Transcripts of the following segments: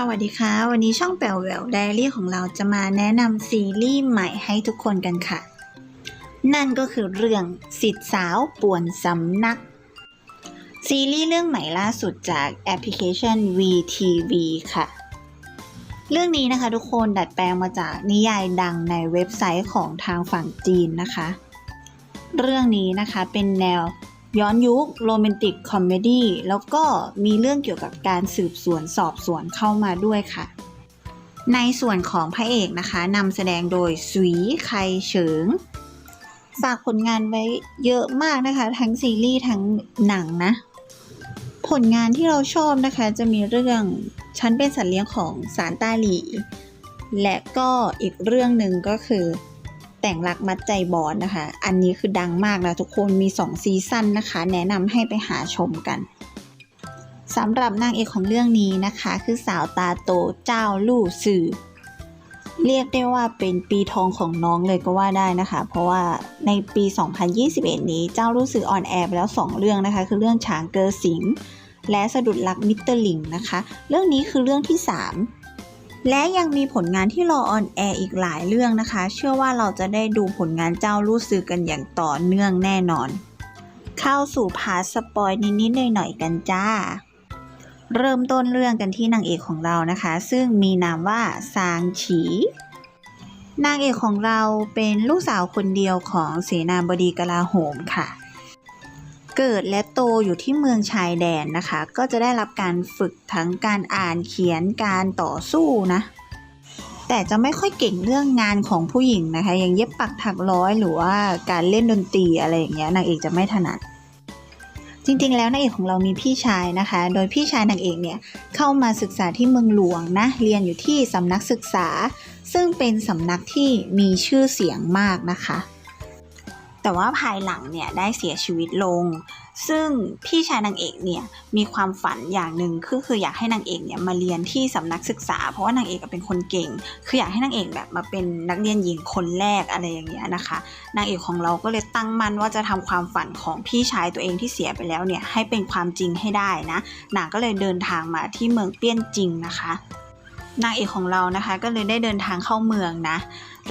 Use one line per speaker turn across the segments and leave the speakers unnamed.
สวัสดีค่ะ วันนี้ช่องแปลวแหววไดอารี่ของเราจะมาแนะนำซีรีส์ใหม่ให้ทุกคนกันค่ะ นั่นก็คือเรื่องสิทธิสาวป่วนสำนัก ซีรีส์เรื่องใหม่ล่าสุดจากแอปพลิเคชัน VTV ค่ะ เรื่องนี้นะคะทุกคนดัดแปลงมาจากนิยายดังในเว็บไซต์ของทางฝั่งจีนนะคะ เรื่องนี้นะคะเป็นแนว ย้อนยุคโรแมนติกคอมเมดี้แล้วก็มีเรื่องเกี่ยวกับการสืบสวนสอบสวนเข้ามาด้วยค่ะ ในส่วนของพระเอกนะคะนำแสดงโดยสุยไคเฉิงฝากผลงานไว้เยอะมากนะคะ ทั้งซีรีส์ทั้งหนังนะ ผลงานที่เราชอบนะคะ จะมีเรื่องฉันเป็นสัตว์เลี้ยงของสารตาหลี และก็อีกเรื่องหนึ่งก็คือ แต่งรักมัดใจบอสนะคะ อันนี้คือดังมากนะทุกคนมี 2 ซีซั่นนะคะ แนะนำให้ไปหาชมกันสำหรับนางเอกของเรื่องนี้นะคะ คือสาวตาโตเจ้าลู่สื่อ เรียกได้ว่าเป็นปีทองของน้องเลยก็ว่าได้นะคะ เพราะว่าในปี 2021 นี้เจ้าลู่สื่อออนแอร์ไปแล้ว 2 เรื่องนะคะ คือเรื่องฉางเกอสิงและสะดุดรักมิสเตอร์ลิงนะคะ เรื่องนี้คือเรื่องที่ 3 และยังมีผลงานที่รอออนแอร์อีกหลายเรื่องนะคะ เชื่อว่าเราจะได้ดูผลงานเจ้ารู้สึกกันอย่างต่อเนื่องแน่นอน เข้าสู่พาสปอยนิดๆหน่อยๆกันจ้า เริ่มต้นเรื่องกันที่นางเอกของเรานะคะ ซึ่งมีนามว่าซางฉีนางเอกของเราเป็นลูกสาวคนเดียวของเสนาบดีกลาโหมค่ะ เกิดและโตอยู่ที่เมืองชายแดนนะคะ ก็จะได้รับการฝึกทั้งการอ่านเขียนการต่อสู้นะ แต่จะไม่ค่อยเก่งเรื่องงานของผู้หญิงนะคะ อย่างเย็บปักถักร้อยหรือว่าการเล่นดนตรีอะไรอย่างเงี้ยนางเอกจะไม่ถนัดจริงๆ แล้วนางเอกของเรามีพี่ชายนะคะ โดยพี่ชายนางเอกเนี่ยเข้ามาศึกษาที่เมืองหลวงนะ เรียนอยู่ที่สำนักศึกษา ซึ่งเป็นสำนักที่มีชื่อเสียงมากนะคะ แต่ว่าภายหลังเนี่ยได้เสียชีวิตลง ซึ่งพี่ชายนางเอกเนี่ยมีความฝันอย่างหนึ่งคือคืออยากให้นางเอกเนี่ยมาเรียนที่สำนักศึกษา เพราะว่านางเอกเป็นคนเก่ง คืออยากให้นางเอกแบบมาเป็นนักเรียนหญิงคนแรกอะไรอย่างเงี้ยนะคะ นางเอกของเราก็เลยตั้งมั่นว่าจะทำความฝันของพี่ชายตัวเองที่เสียไปแล้วเนี่ยให้เป็นความจริงให้ได้นะนางก็เลยเดินทางมาที่เมืองเปี้ยนจิงนะคะ นางเอกของเรานะคะก็เลยได้เดินทางเข้าเมืองนะ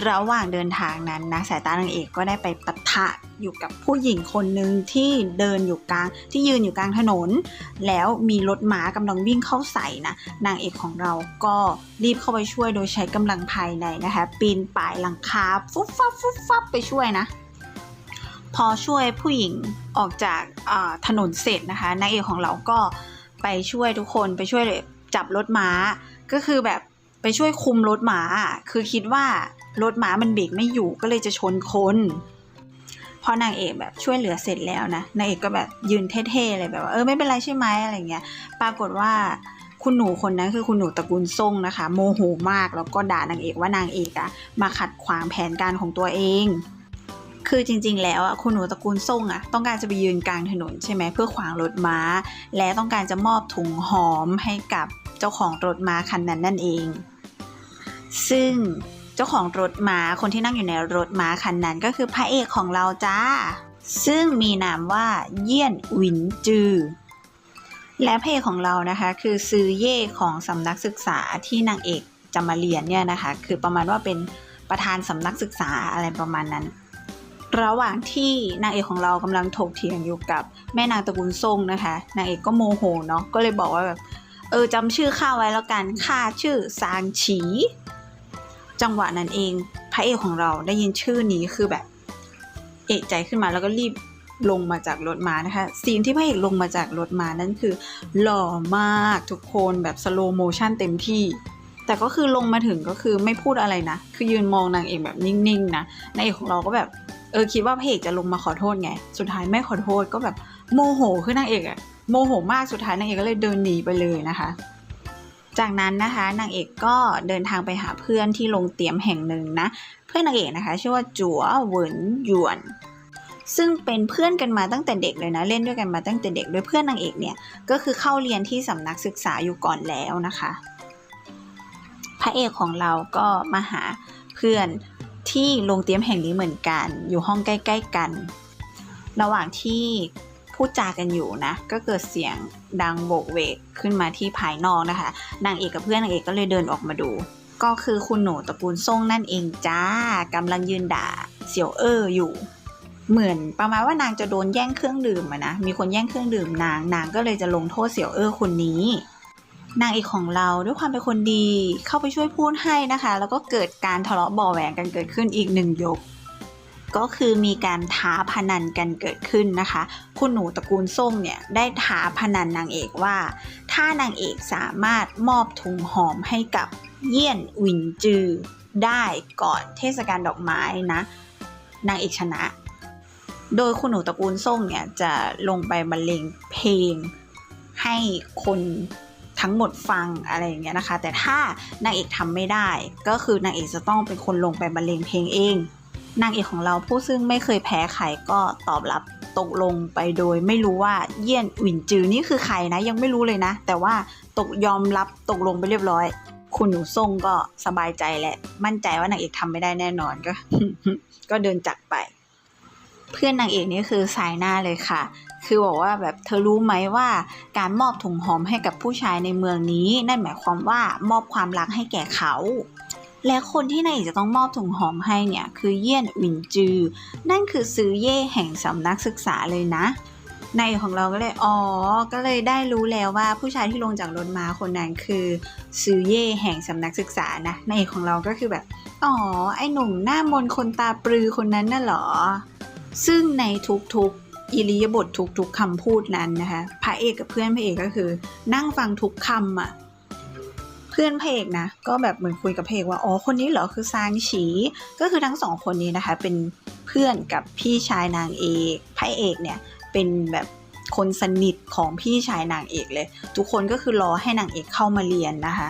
ระหว่างเดินทางนั้นนะสายตานางเอกก็ได้ไปปะทะอยู่กับผู้หญิงคนหนึ่งที่เดินอยู่กลางที่ยืนอยู่กลางถนน แล้วมีรถม้ากำลังวิ่งเข้าใส่นะนางเอกของเราก็รีบเข้าไปช่วยโดยใช้กำลังภายในนะคะ ปีนป่ายหลังคาฟุบฟับฟุบฟับไปช่วยนะ พอช่วยผู้หญิงออกจากถนนเสร็จนะคะนางเอกของเราก็ไปช่วยทุกคนไปช่วยจับรถม้า ก็คือแบบไปช่วยคุมรถม้าคือคิดว่ารถม้ามันเบรกไม่อยู่ก็เลยจะชนคนพอนางเอกแบบช่วยเหลือเสร็จแล้วนะนางเอกก็แบบยืนเท่ๆเลยแบบว่าเออไม่เป็นไรใช่ไหมอะไรเงี้ย ปรากฏว่าคุณหนูคนนั้นคือคุณหนูตระกูลซ่งนะคะ โมโหมากแล้วก็ด่านางเอกว่านางเอกอะมาขัดขวางแผนการของตัวเอง คือจริง ๆ แล้วอะคุณหนูตระกูลซ่งอะต้องการจะไปยืนกลางถนนใช่ไหมเพื่อขวางรถม้า และต้องการจะมอบถุงหอมให้กับ เจ้าของรถม้าคันนั้นนั่นเอง ซึ่งเจ้าของรถม้าคนที่นั่งอยู่ในรถม้าคันนั้นก็คือพระเอกของเราจ้า ซึ่งมีนามว่าเยี่ยนวินจือ และพระเอกของเรานะคะคือซือเย่ของสำนักศึกษาที่นางเอกจะมาเรียนเนี่ยนะคะคือประมาณว่าเป็นประธานสำนักศึกษาอะไรประมาณนั้น ระหว่างที่นางเอกของเรากำลังถกเถียงอยู่กับแม่นางตระกูลซ่งนะคะ นางเอกก็โมโหเนาะก็เลยบอกว่าแบบ เออจำชื่อข้าไว้แล้วกันข้าชื่อซางฉี จังหวะนั้นเองพระเอกของเราได้ยินชื่อนี้คือแบบ เอกใจขึ้นมาแล้วก็รีบลงมาจากรถมานะคะซีนที่พระเอกลงมาจากรถมานั่นคือ หล่อมากทุกคนแบบสโลโมชันเต็มที่ แต่ก็คือลงมาถึงก็คือไม่พูดอะไรนะ คือยืนมองนางเอกแบบนิ่งๆนะนางเอกของเราก็แบบเออคิดว่าพระเอกจะลงมาขอโทษไง สุดท้ายไม่ขอโทษก็แบบโมโหคือนางเอกอะ โมโหมากสุดท้ายนางเอกก็เลยเดินหนีไปเลยนะคะ จากนั้นนะคะนางเอกก็เดินทางไปหาเพื่อนที่โรงเตียมแห่งหนึ่งนะ เพื่อนนางเอกนะคะชื่อว่าจัวเหวินหยวนซึ่งเป็นเพื่อนกันมาตั้งแต่เด็กเลยนะ เล่นด้วยกันมาตั้งแต่เด็กโดยเพื่อนนางเอกเนี่ยก็คือเข้าเรียนที่สำนักศึกษาอยู่ก่อนแล้วนะคะ พระเอกของเราก็มาหาเพื่อนที่โรงเตียมแห่งนี้เหมือนกัน อยู่ห้องใกล้ ๆ กัน ระหว่างที่ พูดจากันอยู่นะ ก็เกิดเสียงดังโบกเวกขึ้นมาที่ภายนอกนะคะ นางเอกกับเพื่อนนางเอกก็เลยเดินออกมาดู ก็คือคุณหนูตระกูลซ่งนั่นเองจ้ากำลังยืนด่าเสี่ยวเอ้ออยู่ เหมือนประมาณว่านางจะโดนแย่งเครื่องดื่มอะนะ มีคนแย่งเครื่องดื่มนาง นางก็เลยจะลงโทษเสี่ยวเอ้อคนนี้นางเอกของเราด้วยความเป็นคนดีเข้าไปช่วยพูดให้นะคะ แล้วก็เกิดการทะเลาะเบาแหวงกันเกิดขึ้นอีกหนึ่งยก ก็คือมีการท้าพนันกันเกิดขึ้นนะคะ คุณหนูตระกูลส้มเนี่ยได้ท้าพนันนางเอกว่า ถ้านางเอกสามารถมอบถุงหอมให้กับเยี่ยนวินจือได้ก่อนเทศกาลดอกไม้นะนางเอกชนะ โดยคุณหนูตระกูลส้มเนี่ยจะลงไปบรรเลงเพลงให้คนทั้งหมดฟังอะไรอย่างเงี้ยนะคะ แต่ถ้านางเอกทำไม่ได้ก็คือนางเอกจะต้องเป็นคนลงไปบรรเลงเพลงเอง นางเอกของเราผู้ซึ่งไม่เคยแพ้ใครก็ตอบรับตกลงไปโดย ไม่รู้ว่าเยี่ยนหวินจือนี่คือใครนะยังไม่รู้เลยนะ แต่ว่าตกยอมรับตกลงไปเรียบร้อย คุณหนูส่งก็สบายใจแหละ มั่นใจว่านางเอกทำไม่ได้แน่นอนก็ ก็เดินจากไป เพื่อนนางเอกนี่คือสายหน้าเลยค่ะ คือบอกว่าแบบเธอรู้ไหมว่าการมอบถุงหอมให้กับผู้ชายในเมืองนี้ นั่นหมายความว่ามอบความรักให้แก่เขา และคนที่นายเอกจะต้องมอบถุงหอมให้เนี่ย คือเยี่ยนวินจือ นั่นคือซื้อเย่แห่งสำนักศึกษาเลยนะนายเอกของเราก็เลยอ๋อ ก็เลยได้รู้แล้วว่าผู้ชายที่ลงจากรถมาคนนั้นคือซื้อเย่แห่งสำนักศึกษานะนายเอกของเราก็คือแบบอ๋อไอหนุ่มหน้ามนคนตาปรือคนนั้นน่ะหรอ ซึ่งในทุกๆอิริยาบถทุกๆคำพูดนั้นนะคะพระเอกกับเพื่อนพระเอกก็คือ นั่งฟังทุกคำอะ พื่อนพระเอกนะ ก็แบบเหมือนคุยกับพระเอกว่า อ๋อ คนนี้เหรอ คือซางฉี ก็คือทั้งสองคนนี้นะคะ เป็นเพื่อนกับพี่ชายนางเอก พระเอกเนี่ย เป็นแบบคนสนิทของพี่ชายนางเอกเลย ทุกคนก็คือรอให้นางเอกเข้ามาเรียนนะคะ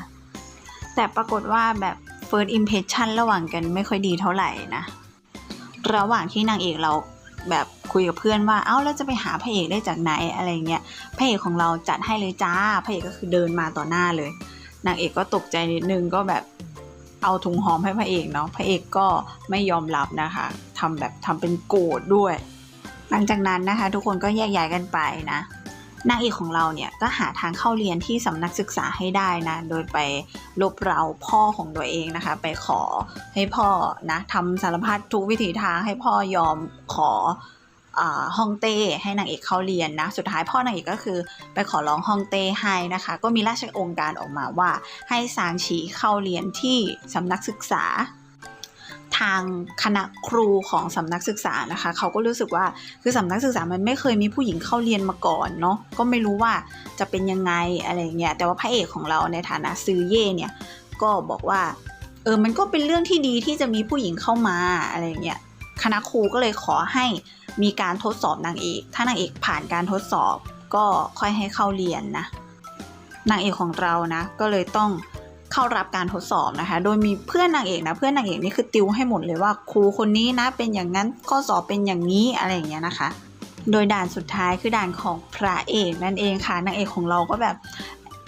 แต่ปรากฏว่าแบบ first impression ระหว่างกันไม่ค่อยดีเท่าไหร่นะ ระหว่างที่นางเอกเราแบบคุยกับเพื่อนว่า เอ้าแล้วจะไปหาพระเอกได้จากไหนอะไรเงี้ย พระเอกของเราจัดให้เลยจ้า พระเอกก็คือเดินมาต่อหน้าเลย นางเอกก็ตกใจนิดนึงก็แบบเอาถุงหอมให้พระเอกเนาะพระเอกก็ไม่ยอมรับนะคะทำแบบทำเป็นโกรธด้วย หลังจากนั้นนะคะ ทุกคนก็แยกย้ายกันไปนะนางเอกของเราเนี่ยก็หาทางเข้าเรียนที่สำนักศึกษาให้ได้นะ โดยไปลบเราพ่อของตัวเองนะคะ ไปขอให้พ่อนะทำสารพัดทุกวิถีทางให้พ่อยอมขอ ฮองเต้ให้นางเอกเข้าเรียนนะ สุดท้ายพ่อนางเอกก็คือไปขอร้องฮองเต้ให้นะคะ ก็มีราชองค์การออกมาว่า ให้ซางฉีเข้าเรียนที่สำนักศึกษาทางคณะครูของสำนักศึกษานะคะเขาก็รู้สึกว่าคือสำนักศึกษามันไม่เคยมีผู้หญิงเข้าเรียนมาก่อนเนาะก็ไม่รู้ว่าจะเป็นยังไงอะไรเงี้ยแต่ว่าพระเอกของเราในฐานะซือเย่เนี่ยก็บอกว่าเออมันก็เป็นเรื่องที่ดีที่จะมีผู้หญิงเข้ามาอะไรเงี้ย คณะครูก็เลยขอให้มีการทดสอบนางเอก ถ้านางเอกผ่านการทดสอบก็ค่อยให้เข้าเรียนนะ นางเอกของเรานะ ก็เลยต้องเข้ารับการทดสอบนะคะ โดยมีเพื่อนนางเอกนะ เพื่อนนางเอกนี่คือติวให้หมดเลยว่าครูคนนี้นะ เป็นอย่างนั้นข้อสอบเป็นอย่างนี้อะไรอย่างเงี้ยนะคะ โดยด่านสุดท้ายคือด่านของพระเอกนั่นเองค่ะ นางเอกของเราก็แบบ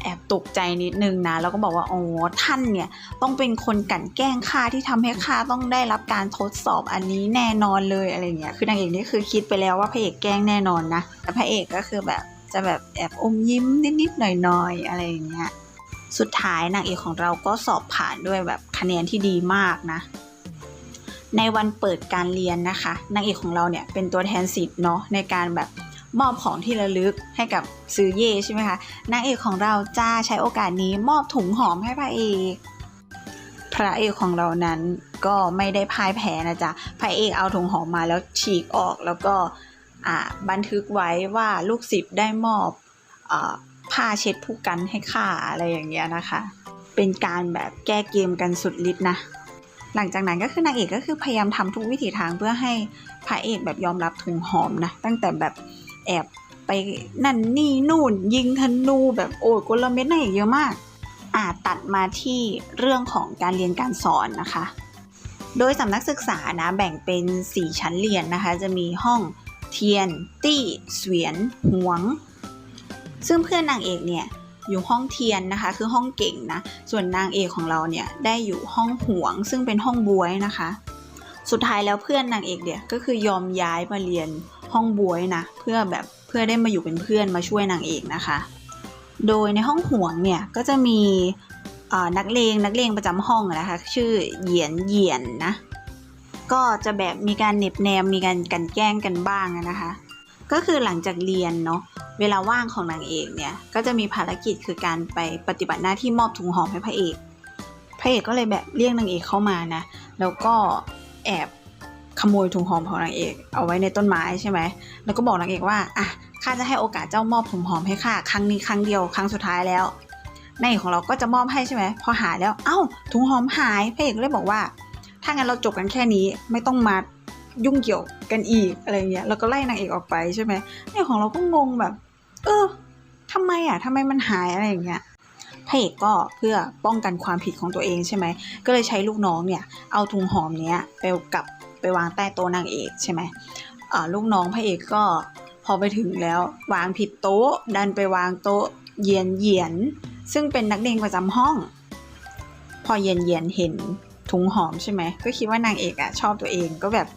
แอบตกใจนิดนึงนะ แล้วก็บอกว่า อ๋อ ท่านเนี่ย ต้องเป็นคนกลั่นแกล้งข้าที่ทำให้ข้าต้องได้รับการทดสอบอันนี้แน่นอนเลยอะไรเงี้ย คือนางเอกนี่คือคิดไปแล้วว่าพระเอกแกล้งแน่นอนนะ แต่พระเอกก็คือแบบจะแบบแอบอมยิ้มนิดๆหน่อยๆอะไรอย่างเงี้ย สุดท้ายนางเอกของเราก็สอบผ่านด้วยแบบคะแนนที่ดีมากนะในวันเปิดการเรียนนะคะนางเอกของเราเนี่ยเป็นตัวแทนสิทธิ์เนาะในการแบบ มอบของที่ระลึกให้กับซื้อเย่ใช่ไหมคะนางเอกของเราจ้าใช้โอกาสนี้มอบถุงหอมให้พระเอกพระเอกของเรานั้นก็ไม่ได้พ่ายแพ้นะจ๊ะพระเอกเอาถุงหอมมาแล้วฉีกออกแล้วก็บันทึกไว้ว่าลูกศิษย์ได้มอบอผ้าเช็ดผู้กันให้ข้าอะไรอย่างเงี้ยนะคะ เป็นการแบบแก้เกมกันสุดฤทธิ์นะ หลังจากนั้นก็คือนางเอกก็คือพยายามทำทุกวิถีทางเพื่อให้พระเอกแบบยอมรับถุงหอมนะตั้งแต่แบบ แอบไปนั่นนี่นู่น ยิงธนูแบบโอ้ยกลเม็ดนางเอกเยอะมากอ่าตัดมาที่เรื่องของการเรียนการสอนนะคะ โดยสำนักศึกษานะ แบ่งเป็น 4 ชั้นเรียนนะคะ จะมีห้องเทียน ตี้เสวียนหวง ซึ่งเพื่อนนางเอกเนี่ยอยู่ห้องเทียนนะคะ คือห้องเก่งนะ ส่วนนางเอกของเราเนี่ยได้อยู่ห้องหวง ซึ่งเป็นห้องบวยนะคะ สุดท้ายแล้วเพื่อนนางเอกเนี่ยก็คือยอมย้ายมาเรียน ห้องบวยนะ เพื่อแบบเพื่อได้มาอยู่เป็นเพื่อนมาช่วยนางเอกนะคะ โดยในห้องห่วงเนี่ยก็จะมีนักเลงนักเลงประจำห้องนะคะ ชื่อเหยียนเหยียนนะ ก็จะแบบมีการเหน็บแนมมีการกันแกล้งกันบ้างนะคะ ก็คือหลังจากเรียนเนาะเวลาว่างของนางเอกเนี่ยก็จะมีภารกิจคือการไปปฏิบัติหน้าที่มอบถุงหอมให้พระเอก พระเอกก็เลยแบบเรียกนางเอกเข้ามานะ แล้วก็แอบ ขโมยถุงหอมของนางเอกเอาไว้ในต้นไม้ใช่ไหม แล้วก็บอกนางเอกว่าอะข้าจะให้โอกาสเจ้ามอบถุงหอมให้ข้าครั้งนี้ครั้งเดียวครั้งสุดท้ายแล้วนางเอกของเราก็จะมอบให้ใช่ไหมพอหายแล้ว เอ้า ถุงหอมหายพระเอกก็เลยบอกว่า ถ้างั้นเราจบกันแค่นี้ไม่ต้องมายุ่งเกี่ยวกันอีกอะไรเงี้ย แล้วก็ไล่นางเอกออกไปใช่ไหมนางเอกของเราก็งงแบบ เออทำไมอะทำไมมันหายอะไรอย่างเงี้ยพระเอกก็เพื่อป้องกันความผิดของตัวเองใช่ไหม ก็เลยใช้ลูกน้องเนี่ย เอาถุงหอมเนี้ยไปกลับ ไปวางใต้โต๊ะนางเอกใช่ไหมลูกน้องพระเอกก็พอไปถึงแล้ว วางผิดโต๊ะ ดันไปวางโต๊ะเหยียนเหยียน ซึ่งเป็นนักเลงประจำห้อง พอเย็นเย็นเห็นถุงหอมใช่ไหมก็คิดว่านางเอกอะชอบตัวเองก็แบบ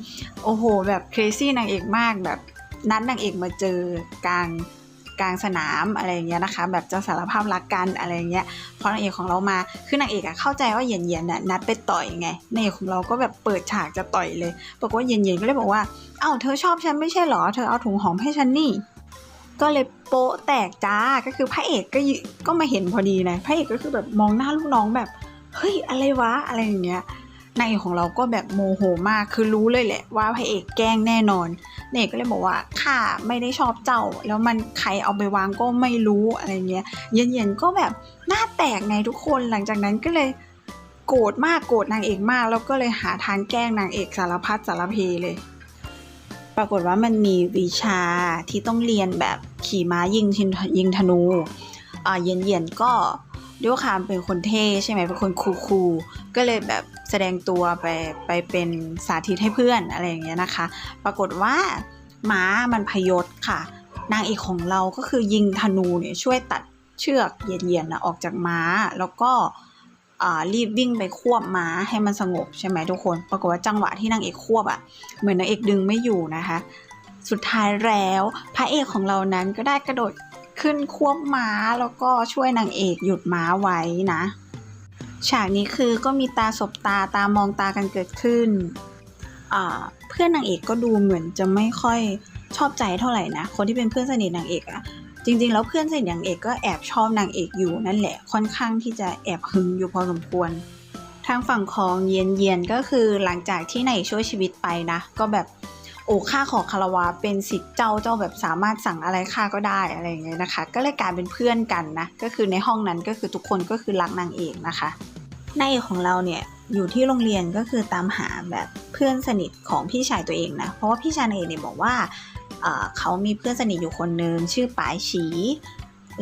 โอ้โหแบบเครซี่นางเอกมากแบบนัดนางเอกมาเจอกลาง กลางสนามอะไรอย่างเงี้ยนะคะ แบบจะสารภาพรักกันอะไรอย่างเงี้ยพอนางเอกของเรามาคือนางเอกอะเข้าใจว่าเย็นเย็นๆน่ะนัดไปต่อยไงนางเอกของเราก็แบบเปิดฉากจะต่อยเลยปรากฏว่าเย็นเย็นๆก็เลยบอกว่าเอ้าเธอชอบฉันไม่ใช่เหรอเธอเอาถุงหอมให้ฉันนี่ก็เลยโป๊ะแตกจ้าก็คือพระเอกก็ยิก็มาเห็นพอดีนะพระเอกก็คือแบบมองหน้าลูกน้องแบบเฮ้ยอะไรวะอะไรอย่างเงี้ย นางเอกของเราก็แบบโมโหมากคือรู้เลยแหละว่าพระเอกแกล้งแน่นอนนางเอกก็เลยบอกว่าข้าไม่ได้ชอบเจ้า แล้วมันใครเอาไปวางก็ไม่รู้อะไรเงี้ย เย็นๆก็แบบหน้าแตกไงทุกคนหลังจากนั้นก็เลยโกรธมากโกรธนางเอกมากแล้วก็เลยหาทางแกล้งนางเอกสารพัดสารเพเลย ปรากฏว่ามันมีวิชาที่ต้องเรียนแบบขี่ม้ายิงยิงธนูอ่าเย็นๆก็ ด้วยความเป็นคนเท่ใช่ไหมเป็นคนคูลๆก็เลยแบบแสดงตัวไปไปเป็นสาธิตให้เพื่อนอะไรอย่างเงี้ยนะคะ ปรากฏว่าม้ามันพยศค่ะ นางเอกของเราก็คือยิงธนูเนี่ยช่วยตัดเชือกเย็นๆนะออกจากม้าแล้วก็รีบวิ่งไปควบม้าให้มันสงบใช่ไหมทุกคน ปรากฏว่าจังหวะที่นางเอกควบอะ่ะ เหมือนนางเอกดึงไม่อยู่นะคะ สุดท้ายแล้วพระเอกของเรานั้นก็ได้กระโดด ขึ้นควบม้าแล้วก็ช่วยนางเอกหยุดม้าไว้นะ ฉากนี้คือก็มีตาสบตาตามองตากันเกิดขึ้น เพื่อนนางเอกก็ดูเหมือนจะไม่ค่อยชอบใจเท่าไหร่นะ คนที่เป็นเพื่อนสนิทนางเอกอะจริงๆ แล้วเพื่อนสนิทนางเอกก็แอบชอบนางเอกอยู่นั่นแหละค่อนข้างที่จะแอบหึงอยู่พอสมควร ทางฝั่งของเย็นเย็นๆก็คือหลังจากที่นายเอกช่วยชีวิตไปนะ ก็แบบ โอ้ข้าขอคารวะเป็นสิทธิ์เจ้าเจ้าแบบสามารถสั่งอะไรข้าก็ได้อะไรอย่างเงี้ยนะคะ ก็เลยกลายเป็นเพื่อนกันนะก็คือในห้องนั้นก็คือทุกคนก็คือรักนางเอกนะคะนายเอกของเราเนี่ยอยู่ที่โรงเรียนก็คือตามหาแบบเพื่อนสนิทของพี่ชายตัวเองนะเพราะว่าพี่ชายนางเอกเนี่ยบอกว่าเขามีเพื่อนสนิทอยู่คนนึงชื่อปายฉี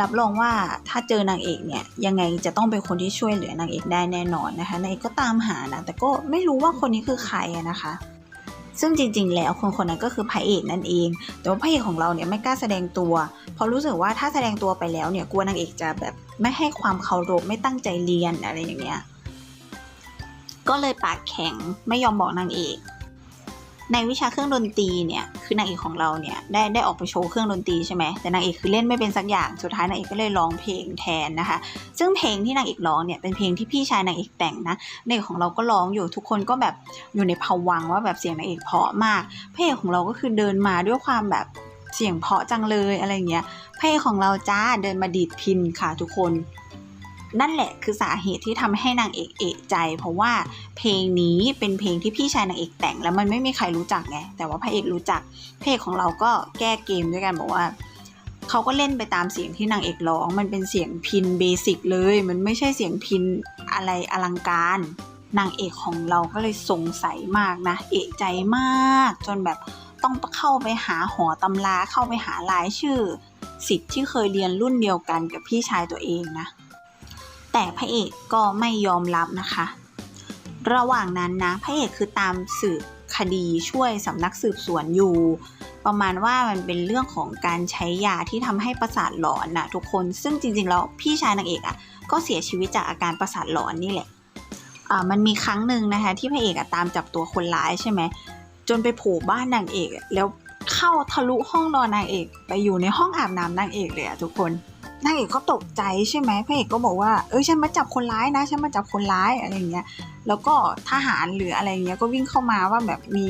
รับรองว่าถ้าเจอนางเอกเนี่ยยังไงจะต้องเป็นคนที่ช่วยเหลือนางเอกได้แน่นอนนะคะนางเอกก็ตามหานะแต่ก็ไม่รู้ว่าคนนี้คือใครนะคะ ซึ่งจริง ๆ แล้วคนคนนั้นก็คือพระเอกนั่นเอง แต่ว่าพระเอกของเราเนี่ยไม่กล้าแสดงตัว เพราะรู้สึกว่าถ้าแสดงตัวไปแล้วเนี่ยกลัวนางเอกจะแบบไม่ให้ความเคารพไม่ตั้งใจเรียนอะไรอย่างเงี้ย ก็เลยปากแข็งไม่ยอมบอกนางเอก ในวิชาเครื่องดนตรีเนี่ยคือนางเอกของเราเนี่ยได้ได้ออกไปโชว์เครื่องดนตรีใช่ไหมแต่นางเอกคือเล่นไม่เป็นสักอย่างสุดท้ายนางเอกก็เลยร้องเพลงแทนนะคะ ซึ่งเพลงที่นางเอกร้องเนี่ยเป็นเพลงที่พี่ชายนางเอกแต่งนะนางเอกของเราก็ร้องอยู่ทุกคนก็แบบอยู่ในภวังว่าแบบเสียงนางเอกเพราะมากพระเอกของเราก็คือเดินมาด้วยความแบบเสียงเพาะจังเลยอะไรเงี้ยพระเอกของเราจ้าเดินมาดีดพินค่ะทุกคน นั่นแหละคือสาเหตุที่ทำให้นางเอกเอะใจ เพราะว่าเพลงนี้เป็นเพลงที่พี่ชายนางเอกแต่ง แล้วมันไม่มีใครรู้จักไงแต่ว่าพระเอกรู้จักพระเอกของเราก็แก้เกมด้วยกันบอกว่าเขาก็เล่นไปตามเสียงที่นางเอกร้อง มันเป็นเสียงพินเบสิกเลย มันไม่ใช่เสียงพินอะไรอลังการนางเอกของเราก็เลยสงสัยมากนะ เอะใจมาก จนแบบต้องเข้าไปหาหอตำราเข้าไปหารายชื่อ สิทธิ์ที่เคยเรียนรุ่นเดียวกันกับพี่ชายตัวเองนะ แต่พระเอกก็ไม่ยอมรับนะคะ ระหว่างนั้นนะพระเอกคือตามสืบคดีช่วยสำนักสืบสวนอยู่ ประมาณว่ามันเป็นเรื่องของการใช้ยาที่ทำให้ประสาทหลอนนะทุกคนซึ่งจริงๆแล้วพี่ชายนางเอกอะ่ะก็เสียชีวิตจากอาการประสาทหลอนนี่แหละอ่ามันมีครั้งหนึ่งนะคะที่พระเอกอะตามจับตัวคนร้ายใช่ไหมจนไปโผล่บ้านนางเอก แล้วเข้าทะลุห้องนอนนางเอก ไปอยู่ในห้องอาบน้ำนางเอกเลยอะทุกคน นางเอกก็ตกใจใช่ไหมพระเอกก็บอกว่าเอ้ยฉันมาจับคนร้ายนะฉันมาจับคนร้ายอะไรอย่างเงี้ยแล้วก็ทหารหรืออะไรอย่างเงี้ยก็วิ่งเข้ามาว่าแบบมี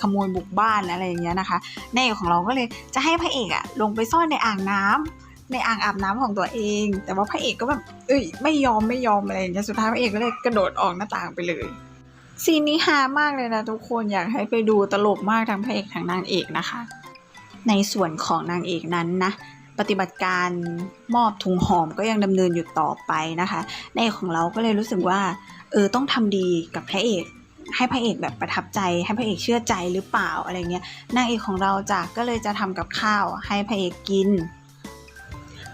ขโมยบุกบ้านอะไรอย่างเงี้ยนะคะนางเอกของเราก็เลยจะให้พระเอกอะลงไปซ่อนในอ่างน้ำในอ่างอาบน้ำของตัวเอง แต่ว่าพระเอกก็แบบเอ้ยไม่ยอมไม่ยอมอะไรอย่างเงี้ยสุดท้ายพระเอกก็เลยกระโดดออกหน้าต่างไปเลยซีนนี้ฮามากเลยนะทุกคนอยากให้ไปดูตลกมากทั้งพระเอกทั้งนางเอกนะคะ ในส่วนของนางเอกนั้นนะ ปฏิบัติการมอบถุงหอมก็ยังดำเนินอยู่ต่อไปนะคะในเอกของเราก็เลยรู้สึกว่าเออต้องทำดีกับพระเอกให้พระเอกแบบประทับใจ ให้พระเอกเชื่อใจหรือเปล่าอะไรเงี้ยนางเอกของเราจ้ะก็เลยจะทำกับข้าวให้พระเอกกิน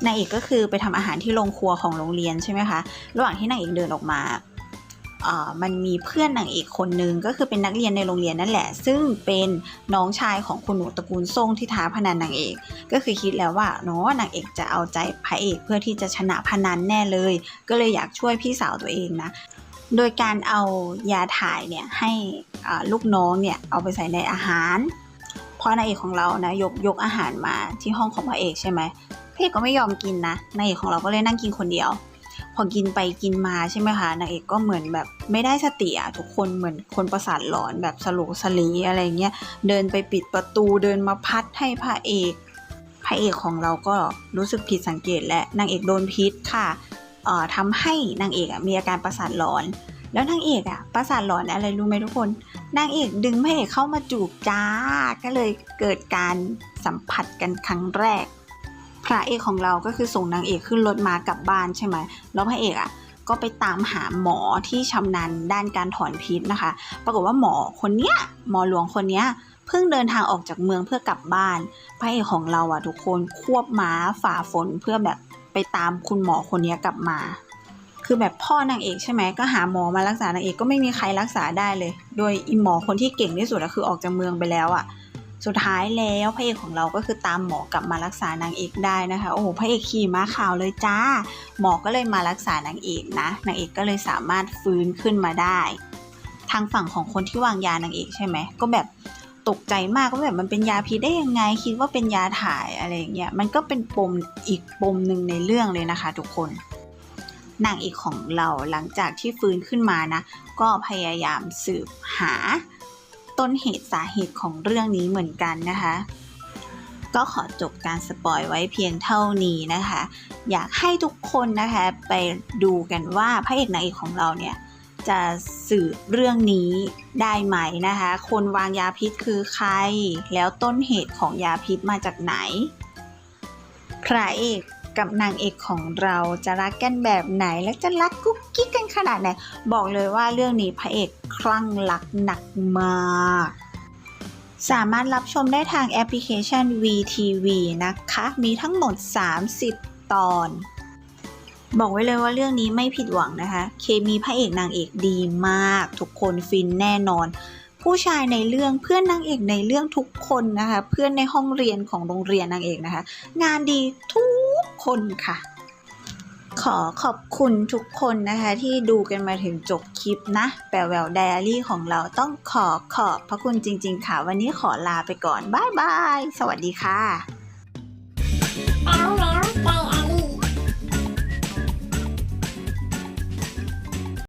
นางเอกก็คือไปทำอาหารที่โรงครัวของโรงเรียนใช่ไหมคะ ระหว่างที่นางเอกเดินออกมา มันมีเพื่อนนางเอกคนหนึ่งก็คือเป็นนักเรียนในโรงเรียนนั่นแหละ ซึ่งเป็นน้องชายของคุณหนูตระกูลซ่งที่ท้าพนันนางเอก ก็คือคิดแล้วว่าเนาะนางเอกจะเอาใจพระเอกเพื่อที่จะชนะพนันแน่เลย ก็เลยอยากช่วยพี่สาวตัวเองนะโดยการเอายาถ่ายเนี่ยให้ลูกน้องเนี่ยเอาไปใส่ในอาหารเพราะนางเอกของเรานะยกยกอาหารมาที่ห้องของพระเอกใช่ไหมพระเอกก็ไม่ยอมกินนะนางเอกของเราก็เลยนั่งกินคนเดียว พอกินไปกินมาใช่ไหมคะนางเอกก็เหมือนแบบไม่ได้สติอะทุกคนเหมือนคนประสาทหลอนแบบสลุสลีอะไรเงี้ยเดินไปปิดประตูเดินมาพัดให้พระเอกพระเอกของเราก็รู้สึกผิดสังเกตและนางเอกโดนพิษค่ะเอ่อทำให้นางเอกอะมีอาการประสาทหลอน แล้วนางเอกอะประสาทหลอนอะไรรู้ไหมทุกคนนางเอกดึงพระเอกเข้ามาจูบจ้าก็เลยเกิดการสัมผัสกันครั้งแรก ระเอกของเราก็คือส่งนางเอกขึ้นรถมากลับบ้านใช่ไหมแล้วพระเอกอะก็ไปตามหาหมอที่ชำนาญด้านการถอนพิษนะคะ ปรากฏว่าหมอคนเนี้ยหมอหลวงคนเนี้ยเพิ่งเดินทางออกจากเมืองเพื่อกลับบ้านพระเอกของเราอะทุกคนควบม้าฝ่าฝนเพื่อแบบไปตามคุณหมอคนเนี้ยกลับมา คือแบบพ่อนางเอกใช่ไหมก็หาหมอมารักษานางเอกก็ไม่มีใครรักษาได้เลย โดยอีหมอคนที่เก่งที่สุดอะคือออกจากเมืองไปแล้วอะ สุดท้ายแล้วพระเอกของเราก็คือตามหมอกลับมารักษานางเอกได้นะคะ โอ้โหพระเอกขี่ม้าขาวเลยจ้า หมอก็เลยมารักษานางเอกนะนางเอกก็เลยสามารถฟื้นขึ้นมาได้ ทางฝั่งของคนที่วางยานางเอกใช่ไหมก็แบบตกใจมากว่าแบบมันเป็นยาพิษได้ยังไง คิดว่าเป็นยาถ่ายอะไรอย่างเงี้ยมันก็เป็นปมอีกปมหนึ่งในเรื่องเลยนะคะ ทุกคนนางเอกของเราหลังจากที่ฟื้นขึ้นมานะ ก็พยายามสืบหา ต้นเหตุสาเหตุของเรื่องนี้เหมือนกันนะคะ ก็ขอจบการสปอยไว้เพียงเท่านี้นะคะ อยากให้ทุกคนนะคะไปดูกันว่าพระเอกนางเอกของเราเนี่ยจะสืบเรื่องนี้ได้ไหมนะคะ คนวางยาพิษคือใคร แล้วต้นเหตุของยาพิษมาจากไหน พระเอก กับนางเอกของเราจะรักกันแบบไหนและจะรักกุ๊กกิ๊กกันขนาดไหน บอกเลยว่าเรื่องนี้พระเอกคลั่งรักหนักมาก สามารถรับชมได้ทางแอปพลิเคชัน VTV นะคะ มีทั้งหมด 30 ตอน บอกไว้เลยว่าเรื่องนี้ไม่ผิดหวังนะคะ เคมีพระเอกนางเอกดีมาก ทุกคนฟินแน่นอนผู้ชายในเรื่องเพื่อนนางเอกในเรื่องทุกคนนะคะ เพื่อนในห้องเรียนของโรงเรียนนางเอกนะคะ งานดีทุก กคนค่ะ ขอขอบคุณทุกคนนะคะ ที่ดูกันมาถึงจบคลิปนะแปลแววไดอารี่ของเราต้องขอขอบพระคุณจริง ๆ ค่ะ วันนี้ขอลาไปก่อน บ๊ายบาย สวัสดีค่ะ